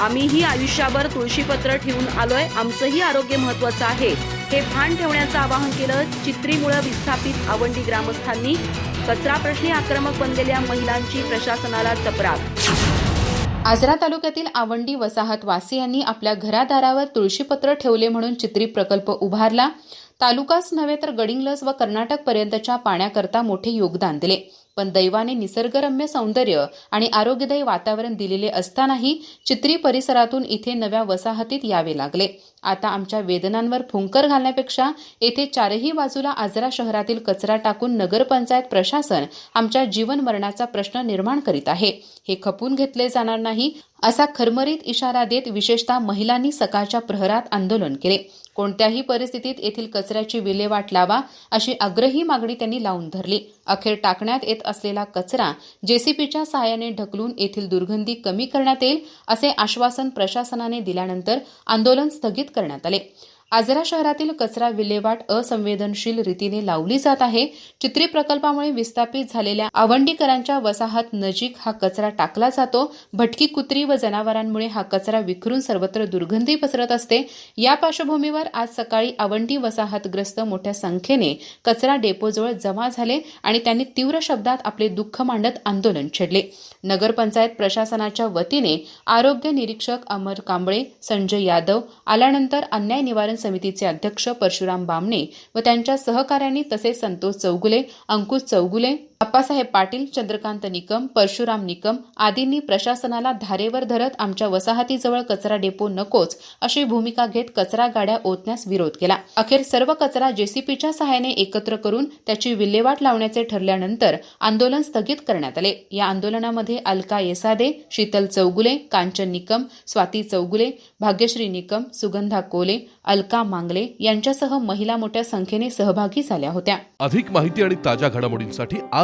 आम्हीही आयुष्याभर तुळशीपत्र ठेवून आलोय. आमचंही आरोग्य महत्वाचं आहे. हे भान ठेवण्याचं आवाहन केलं चित्रीमुळं विस्थापित आवंडी ग्रामस्थांनी. कचरा प्रश्नी आक्रमक बनलेल्या महिलांची प्रशासनाला चपराक आजरा तालुक्यातील आवंडी वसाहत वासियांनी आपल्या घरादारावर तुळशीपत्र ठेवले म्हणून चित्री प्रकल्प उभारला. तालुकाच नव्हे तर गडिंग्लज व कर्नाटकपर्यंतच्या पाण्याकरता मोठे योगदान दिले. पण दैवाने निसर्गरम्य सौंदर्य आणि आरोग्यदायी वातावरण दिलेले असतानाही चित्री परिसरातून इथे नव्या वसाहतीत यावे लागले. आता आमच्या वेदनांवर फुंकर घालण्यापेक्षा येथे चारही बाजूला आजरा शहरातील कचरा टाकून नगरपंचायत प्रशासन आमच्या जीवन मरणाचा प्रश्न निर्माण करीत आहे. हे खपून घेतले जाणार नाही असा खरमरीत इशारा देत विशेषतः महिलांनी सकाळच्या प्रहरात आंदोलन केले. कोणत्याही परिस्थितीत येथील कचऱ्याची विल्हेवाट लावा अशी आग्रही मागणी त्यांनी लावून धरली. अखेर टाकण्यात येत असलेला कचरा जेसीपीच्या सहाय्याने ढकलून येथील दुर्गंधी कमी करण्यात येईल असे आश्वासन प्रशासनाने दिल्यानंतर आंदोलन स्थगित करण्यात आले. आजरा शहरातील कचरा विल्हेवाट असंवेदनशील रीतीने लावली जात आहे. चित्री प्रकल्पामुळे विस्थापित झालेल्या आवंडीकरांच्या वसाहत नजीक हा कचरा टाकला जातो. भटकी कुत्री व जनावरांमुळे हा कचरा विखरून सर्वत्र दुर्गंधी पसरत असते. या पार्श्वभूमीवर आज सकाळी आवंडी वसाहतग्रस्त मोठ्या संख्येने कचरा डेपोजवळ जमा झाले आणि त्यांनी तीव्र शब्दात आपले दुःख मांडत आंदोलन छेडले. नगरपंचायत प्रशासनाच्या वतीने आरोग्य निरीक्षक अमर कांबळे संजय यादव आल्यानंतर अन्याय निवारण समितीचे अध्यक्ष परशुराम बामणे व त्यांच्या सहकाऱ्यांनी तसेच संतोष चौगुले अंकुश चौगुले अप्पासाहेब पाटील चंद्रकांत निकम परशुराम निकम आदींनी प्रशासनाला धारेवर धरत आमच्या वसाहतीजवळ कचरा डेपो नकोच अशी भूमिका घेत कचरा गाड्या ओतण्यास विरोध केला. अखेर सर्व कचरा जेसीपीच्या सहाय्याने एकत्र करून त्याची विल्हेवाट लावण्याचे ठरल्यानंतर आंदोलन स्थगित करण्यात आले. या आंदोलनामध्ये अलका येसादे शीतल चौगुले कांचन निकम स्वाती चौगुले भाग्यश्री निकम सुगंधा कोले अलका मांगले यांच्यासह महिला मोठ्या संख्येने सहभागी झाल्या होत्या. अधिक माहिती आणि ताज्या घडामोडींसाठी